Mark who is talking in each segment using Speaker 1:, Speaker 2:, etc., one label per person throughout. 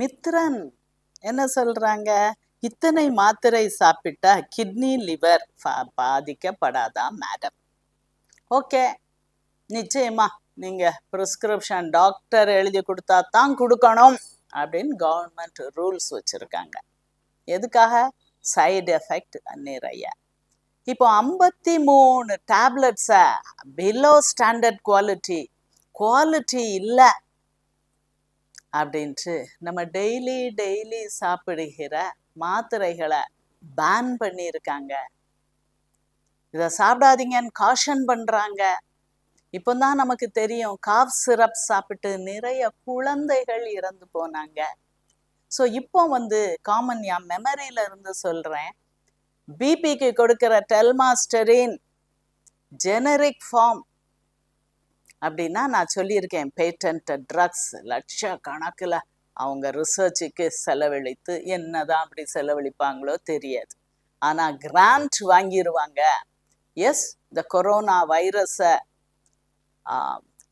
Speaker 1: மித்ரன். என்ன சொல்றாங்க? இத்தனை மாத்திரை சாப்பிட்டா கிட்னி லிவர் பாதிக்கப்படாதா மேடம் ஓகே நிச்சயமா நீங்க ப்ரிஸ்கிரிப்ஷன் டாக்டர் எழுதி கொடுத்தா தான் கொடுக்கணும் அப்படின்னு கவர்மெண்ட் ரூல்ஸ் வச்சுருக்காங்க. எதுக்காக? சைடு எஃபெக்ட் நிறைய. இப்போ ஐம்பத்தி மூணு டேப்லெட்ஸை பிலோ ஸ்டாண்டர்ட் குவாலிட்டி குவாலிட்டி இல்லை. அப்படின்ட்டு நம்ம டெய்லி டெய்லி சாப்பிடுகிற மாத்திரைகளை பேன் பண்ணியிருக்காங்க. இதை சாப்பிடாதீங்கன்னு காஷன் பண்ணுறாங்க இப்போ தான் நமக்கு தெரியும் காஃப் சிரப் சாப்பிட்டு நிறைய குழந்தைகள் இறந்து போனாங்க. ஸோ இப்போ வந்து காமன் என் மெமரியில இருந்து சொல்கிறேன் பிபிக்கு கொடுக்கிற டெல்மாஸ்டரின் ஜெனரிக் ஃபார்ம் அப்படின்னா நான் சொல்லியிருக்கேன் பேட்டன்ட் ட்ரக்ஸ் லட்ச கணக்கில் அவங்க ரிசர்ச்சுக்கு செலவழித்து என்னதான் அப்படி செலவழிப்பாங்களோ தெரியாது. ஆனால் கிராண்ட் வாங்கிடுவாங்க எஸ் இந்த கொரோனா வைரஸை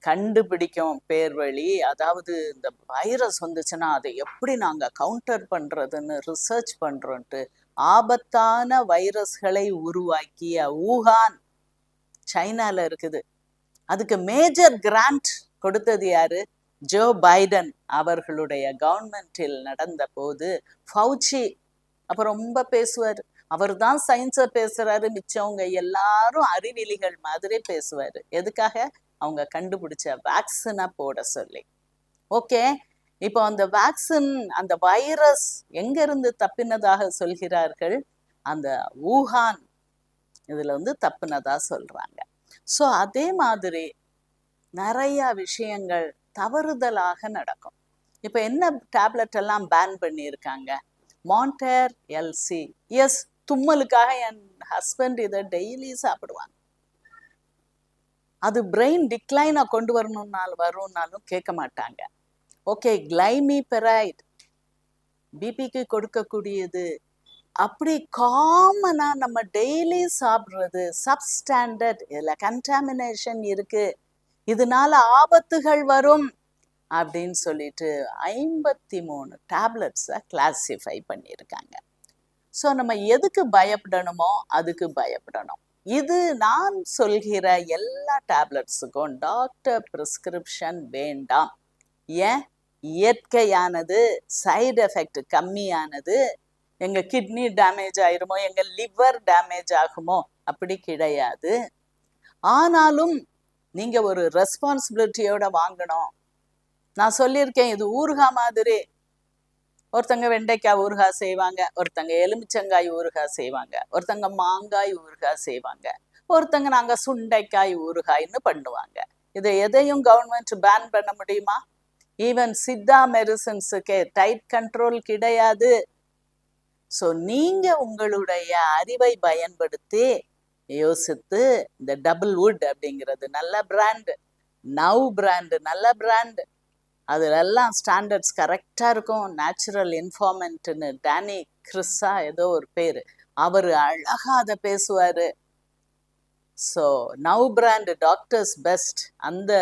Speaker 1: கண்டுபிடிக்கும் பேர் வழி அதாவது இந்த வைரஸ் வந்துச்சுன்னா அதை எப்படி நாங்கள் கவுண்டர் பண்ணுறதுன்னு ரிசர்ச் பண்ணுறோன்ட்டு ஆபத்தான வைரஸ்களை உருவாக்கிய ஊகான் சைனால இருக்குது. அதுக்கு மேஜர் கிராண்ட் கொடுத்தது யாரு? ஜோ பைடன் அவர்களுடைய கவர்மெண்டில் நடந்த போது ஃபவுச்சி அப்ப ரொம்ப பேசுவார். அவர் தான் சயின்ஸை பேசுறாரு மிச்சவங்க எல்லாரும் அறிவிலிகள் மாதிரி பேசுவாரு. எதுக்காக? அவங்க கண்டுபிடிச்ச வேக்சினை போட சொல்லி. ஓகே இப்போ அந்த வேக்சின் அந்த வைரஸ் எங்க இருந்து தப்பினதாக சொல்கிறார்கள்? அந்த ஊஹான் இதுல வந்து தப்புனதா சொல்றாங்க. ஸோ அதே மாதிரி நிறைய விஷயங்கள் தவறுதலாக நடக்கும். இப்போ என்ன டேப்லெட் எல்லாம் பேன் பண்ணியிருக்காங்க? மாண்டேர் எல்சி எஸ் தும்மலுக்காக என் ஹஸ்பண்ட் இதை டெய்லி சாப்பிடுவாங்க. அது பிரெயின் டிக்ளைனை கொண்டு வரணும்னாலும் வரும்னாலும் கேட்க மாட்டாங்க. ஓகே கிளைமி பெரைட் பிபிக்கு கொடுக்கக்கூடியது அப்படி காமனாக நம்ம டெய்லி சாப்பிட்றது சப்ஸ்டாண்டர்ட் இதில் கண்டாமினேஷன் இருக்குது இதனால ஆபத்துகள் வரும் அப்படின்னு சொல்லிட்டு ஐம்பத்தி மூணு டேப்லெட்ஸை கிளாஸிஃபை பண்ணியிருக்காங்க. ஸோ நம்ம எதுக்கு பயப்படணுமோ அதுக்கு பயப்படணும். இது நான் சொல்கிற எல்லா டேப்லெட்ஸுக்கும் டாக்டர் ப்ரிஸ்கிரிப்ஷன் வேண்டாம். ஏன்? இயற்கையானது சைடு எஃபெக்ட் கம்மியானது எங்க கிட்னி டேமேஜ் ஆயிருமோ எங்க லிவர் டேமேஜ் ஆகுமோ அப்படி கிடையாது. ஆனாலும் நீங்க ஒரு ரெஸ்பான்சிபிலிட்டியோட வாங்கணும். நான் சொல்லியிருக்கேன் இது ஊறுகாய் மாதிரி. ஒருத்தங்க வெண்டைக்காய் ஊறுகாய் செய்வாங்க ஒருத்தங்க எலுமிச்சங்காய் ஊறுகாய் செய்வாங்க ஒருத்தங்க மாங்காய் ஊறுகாய் செய்வாங்க ஒருத்தங்க நாங்க சுண்டைக்காய் ஊறுகாய்ன்னு பண்ணுவாங்க. இதை எதையும் கவர்மெண்ட் பேன் பண்ண முடியுமா? ஈவன் சித்தா மெடிசன்ஸுக்கே டைட் கண்ட்ரோல் கிடையாது. ஸோ நீங்க உங்களுடைய அறிவை பயன்படுத்தி யோசித்து இந்த டபுள் வுட் அப்படிங்கிறது நல்ல பிராண்டு நவ் பிராண்டு நல்ல பிராண்டு அதுலெல்லாம் ஸ்டாண்டர்ட்ஸ் கரெக்டாக இருக்கும். நேச்சுரல் இன்ஃபார்மெண்ட்னு டேனி கிறிஸ்ஸா ஏதோ ஒரு பேர். அவர் அழகாக அதை பேசுவார். So now brand doctors best அந்த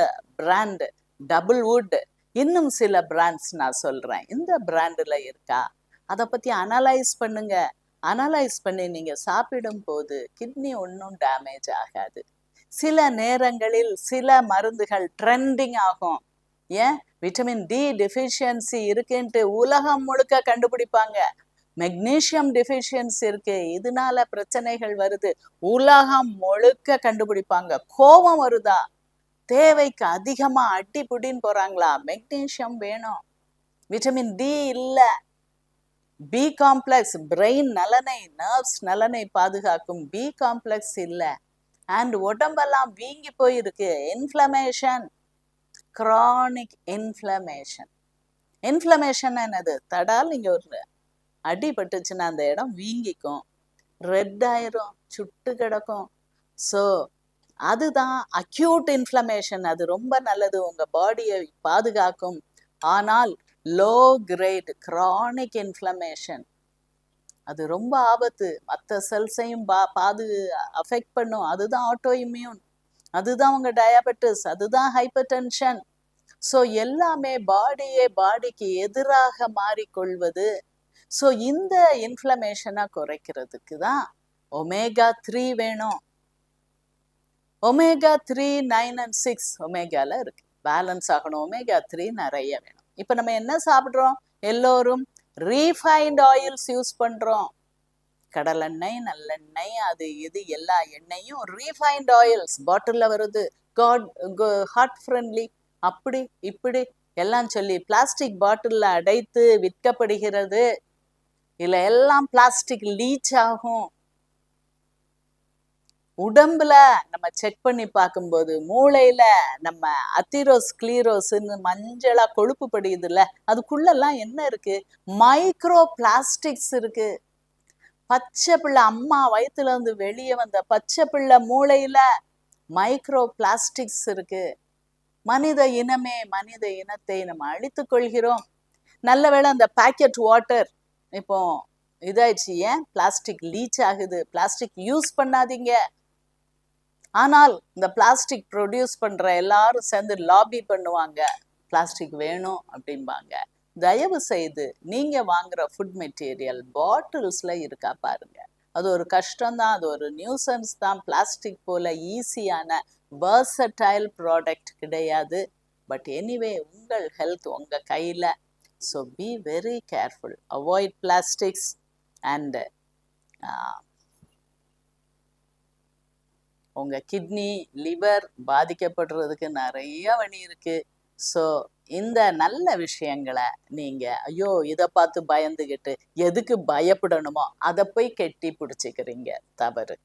Speaker 1: பிராண்டு டபுள் வுட் இன்னும் சில பிராண்ட்ஸ் நான் சொல்கிறேன் இந்த பிராண்டில் இருக்கா? அதை பற்றி அனலைஸ் பண்ணுங்க. அனலைஸ் பண்ணி நீங்கள் சாப்பிடும் போது கிட்னி ஒன்றும் டேமேஜ் ஆகாது. சில நேரங்களில் சில மருந்துகள் ட்ரெண்டிங் ஆகும். ஏன்? விட்டமின் டி டெஃபிஷியன்சி இருக்குன்ட்டு உலகம் முழுக்க கண்டுபிடிப்பாங்க. மெக்னீஷியம் டெஃபிஷியன்சி இருக்கு. இதனால பிரச்சனைகள் வருது. உலகம் முழுக்க கண்டுபிடிப்பாங்க. கோபம் வருதா? தேவைக்கு அதிகமா அடி புடின்னு போறாங்களா? மெக்னீஷியம் வேணும். விட்டமின் டி இல்லை. பி காம்ப்ளெக்ஸ் பிரெயின் நலனை நர்வ்ஸ் நலனை பாதுகாக்கும் பி காம்ப்ளெக்ஸ் இல்லை. அண்ட் உடம்பெல்லாம் வீங்கி போயிருக்கு. இன்ஃப்ளமேஷன் கிரானிக் இன்ஃப்ளமேஷன் இன்ஃப்ளமேஷன் என்னது? தடால் இங்கே ஒரு அடிபட்டுச்சுன்னா அந்த இடம் வீங்கிக்கும். ரெட் ஆயிரும் சுட்டு கிடக்கும். ஸோ அதுதான் அக்யூட் இன்ஃப்ளமேஷன் அது ரொம்ப நல்லது. உங்கள் பாடியை பாதுகாக்கும். ஆனால் லோ கிரேட் கிரானிக் இன்ஃப்ளமேஷன் அது ரொம்ப ஆபத்து. மற்ற செல்ஸையும் பா பாது அஃபெக்ட் பண்ணும். அதுதான் ஆட்டோ இம்யூன் அதுதான் உங்க டயபெட்டிஸ் அதுதான் ஹைப்பர் டென்ஷன் ஸோ எல்லாமே பாடியே பாடிக்கு எதிராக மாறிக்கொள்வது. ஸோ இந்த இன்ஃப்ளமேஷனை குறைக்கிறதுக்கு தான் ஒமேகா த்ரீ வேணும். Omega three nine and six ஒமேகால இருக்கு. பேலன்ஸ் ஆகணும். ஒமேகா த்ரீ நிறைய வேணும். இப்போ நம்ம என்ன சாப்பிட்றோம்? எல்லோரும் ரீஃபைண்ட் ஆயில்ஸ் யூஸ் பண்றோம். கடலெண்ணெய் நல்லெண்ணெய் அது இது எல்லா எண்ணெயும் ரீஃபைண்ட் ஆயில்ஸ் பாட்டிலில் வருது. காட் ஹார்ட் ஃப்ரெண்ட்லி அப்படி இப்படி எல்லாம் சொல்லி பிளாஸ்டிக் பாட்டிலில் அடைத்து விற்கப்படுகிறது. இதில் எல்லாம் பிளாஸ்டிக் லீச் ஆகும். உடம்புல நம்ம செக் பண்ணி பார்க்கும்போது மூளையில நம்ம அத்திரோஸ் கிளீரோஸ்ன்னு மஞ்சளா கொழுப்பு படியுதுல்ல அதுக்குள்ளெல்லாம் என்ன இருக்கு? மைக்ரோ பிளாஸ்டிக்ஸ் இருக்கு. பச்சை பிள்ளை அம்மா வயிற்றுல இருந்து வெளியே வந்த பச்சை பிள்ளை மூளையில மைக்ரோ பிளாஸ்டிக்ஸ் இருக்கு. மனித இனமே மனித இனத்தை நம்ம அழித்து கொள்கிறோம். நல்ல வேளை அந்த பேக்கெட் வாட்டர் இப்போ இதாயிடுச்சு. ஏன்? பிளாஸ்டிக் லீச் ஆகுது. பிளாஸ்டிக் யூஸ் பண்ணாதீங்க. ஆனால் இந்த பிளாஸ்டிக் ப்ரொடியூஸ் பண்ற எல்லாரும் சேர்ந்து லாபி பண்ணுவாங்க. பிளாஸ்டிக் வேணும் அப்படிம்பாங்க. தயவு செய்து நீங்க வாங்குற ஃபுட் மெட்டீரியல் பாட்டில்ஸ்ல இருக்கா பாருங்க. அது ஒரு கஷ்டம்தான் அது ஒரு நியூசன்ஸ் தான். பிளாஸ்டிக் போல ஈஸியான versatile ப்ராடக்ட் கிடையாது. பட் எனிவே உங்கள் ஹெல்த் உங்க கையில. So be very careful avoid plastics and உங்க கிட்னி லிவர் பாதிக்கப்படுறதுக்கு நிறைய வழி இருக்கு. ஸோ இந்த நல்ல விஷயங்களை நீங்க ஐயோ இதை பார்த்து பயந்துகிட்டு எதுக்கு பயப்படணுமோ அதை போய் கெட்டி பிடிச்சிக்கிறீங்க. தவறு.